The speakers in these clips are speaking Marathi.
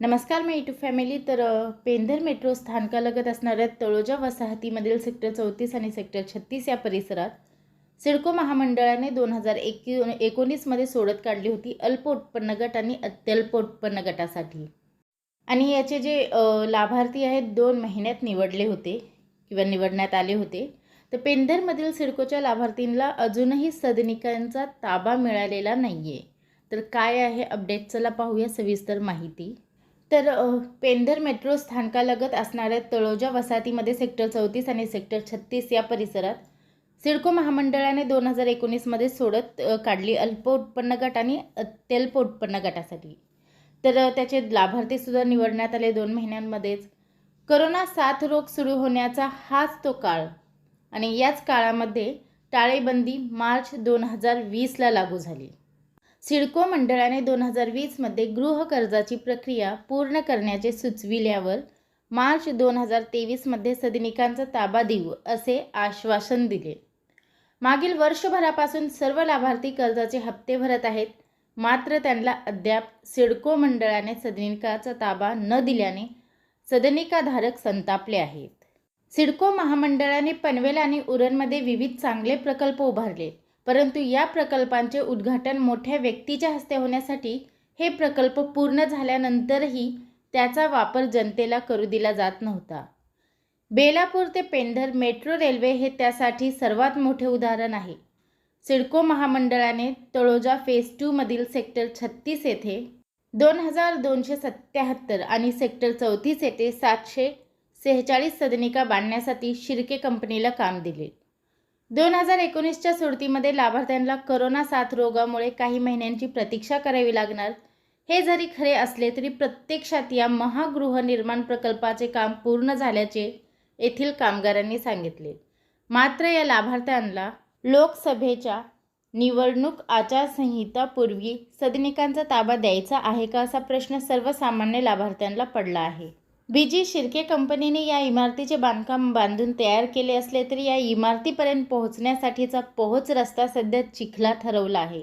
नमस्कार मी टू फॅमिली. तर पेंधर मेट्रो स्थानकालगत असणाऱ्या तळोजा वसाहतीमधील सेक्टर चौतीस आणि सेक्टर छत्तीस या परिसरात सिडको महामंडळाने दोन हजार एकू एकोणीसमध्ये सोडत काढली होती अल्प उत्पन्न गट आणि अत्यल्प उत्पन्न गटासाठी. आणि याचे जे लाभार्थी आहेत दोन महिन्यात निवडले होते किंवा निवडण्यात आले होते. तर पेंधरमधील सिडकोच्या लाभार्थींना अजूनही सदनिकांचा ताबा मिळालेला नाही आहे तर काय आहे अपडेट? चला पाहूया सविस्तर माहिती. तर पेंधर मेट्रो स्थानकालगत असणाऱ्या तळोजा वसाहतीमध्ये सेक्टर चौतीस आणि सेक्टर छत्तीस या परिसरात सिडको महामंडळाने दोन हजार एकोणीसमध्ये सोडत काढली अल्प उत्पन्न गट आणि अत्यल्प उत्पन्न गटासाठी. तर त्याचे लाभार्थीसुद्धा निवडण्यात आले दोन महिन्यांमध्येच. करोना साथ रोग सुरू होण्याचा हाच तो काळ आणि याच काळामध्ये टाळेबंदी मार्च दोन हजार वीसला लागू झाली. सिडको मंडळाने दोन हजार वीसमध्ये गृहकर्जाची प्रक्रिया पूर्ण करण्याचे सुचविल्यावर मार्च दोन हजार तेवीसमध्ये सदनिकांचा ताबा देऊ असे आश्वासन दिले. मागील वर्षभरापासून सर्व लाभार्थी कर्जाचे हप्ते भरत आहेत. मात्र त्यांना अद्याप सिडको मंडळाने सदनिकाचा ताबा न दिल्याने सदनिकाधारक संतापले आहेत. सिडको महामंडळाने पनवेल आणि उरणमध्ये विविध चांगले प्रकल्प उभारले. परंतु या प्रकल्पांचे उद्घाटन मोठ्या व्यक्तीच्या हस्ते होण्यासाठी हे प्रकल्प पूर्ण झाल्यानंतरही त्याचा वापर जनतेला करू दिला जात नव्हता. बेलापूर ते पेंढर मेट्रो रेल्वे हे त्यासाठी सर्वात मोठे उदाहरण आहे. सिडको महामंडळाने तळोजा फेज टूमधील सेक्टर छत्तीस येथे दोन हजार दोनशे सत्याहत्तर आणि सेक्टर चौतीस येथे सातशे सेहेचाळीस सदनिका बांधण्यासाठी शिर्के कंपनीला काम दिले. दोन हजार एकोणीसच्या सोडतीमध्ये लाभार्थ्यांना करोना साथ रोगामुळे काही महिन्यांची प्रतीक्षा करावी लागणार. हे जरी खरे असले तरी प्रत्यक्षात या महागृहनिर्माण प्रकल्पाचे काम पूर्ण झाल्याचे येथील कामगारांनी सांगितले. मात्र या लाभार्थ्यांना लोकसभेच्या निवडणूक आचारसंहितापूर्वी सदनिकांचा ताबा द्यायचा आहे का असा प्रश्न सर्वसामान्य लाभार्थ्यांना पडला आहे. बीजी शिर्के कंपनीने या इमारतीचे बांधकाम बांधून तयार केले असले तरी या इमारतीपर्यंत पोहोचण्यासाठीचा पोहोच रस्ता सध्या चिखला ठरवला आहे.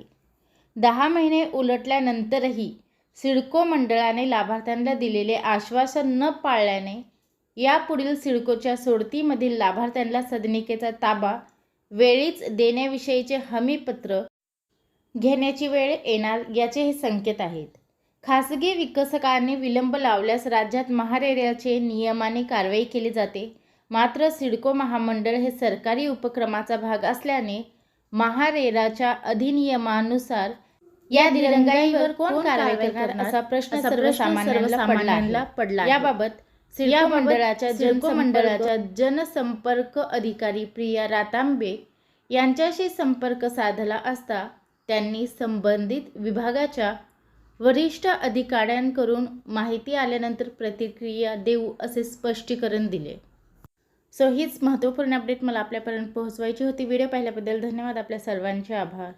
दहा महिने उलटल्यानंतरही सिडको मंडळाने लाभार्थ्यांना दिलेले आश्वासन न पाळल्याने यापुढील सिडकोच्या सोडतीमधील लाभार्थ्यांना सदनिकेचा ताबा वेळीच देण्याविषयीचे हमीपत्र घेण्याची वेळ येणार याचे हे संकेत आहेत. खासगी विकसकांनी विलंब लावल्यास राज्यात महारेराचे नियमाने कारवाई केली जाते. मात्र सिडको महामंडळ हे सरकारी उपक्रमाचा भाग असल्याने महारेराच्या अधिनियमानुसार या दिरंगाईवर कोण कारवाई करणार असा प्रश्न सर्वसामान्यांना पडला याबाबत या मंडळाच्या सिडको मंडळाच्या जनसंपर्क अधिकारी प्रिया रातांबे यांच्याशी संपर्क साधला असता त्यांनी संबंधित विभागाच्या वरिष्ठ अधिकाऱ्यांकडून माहिती आल्यानंतर प्रतिक्रिया देऊ असे स्पष्टीकरण दिले. सो हीच महत्त्वपूर्ण अपडेट मला आपल्यापर्यंत पोहोचवायची होती. व्हिडिओ पाहिल्याबद्दल धन्यवाद. आपल्या सर्वांचे आभार.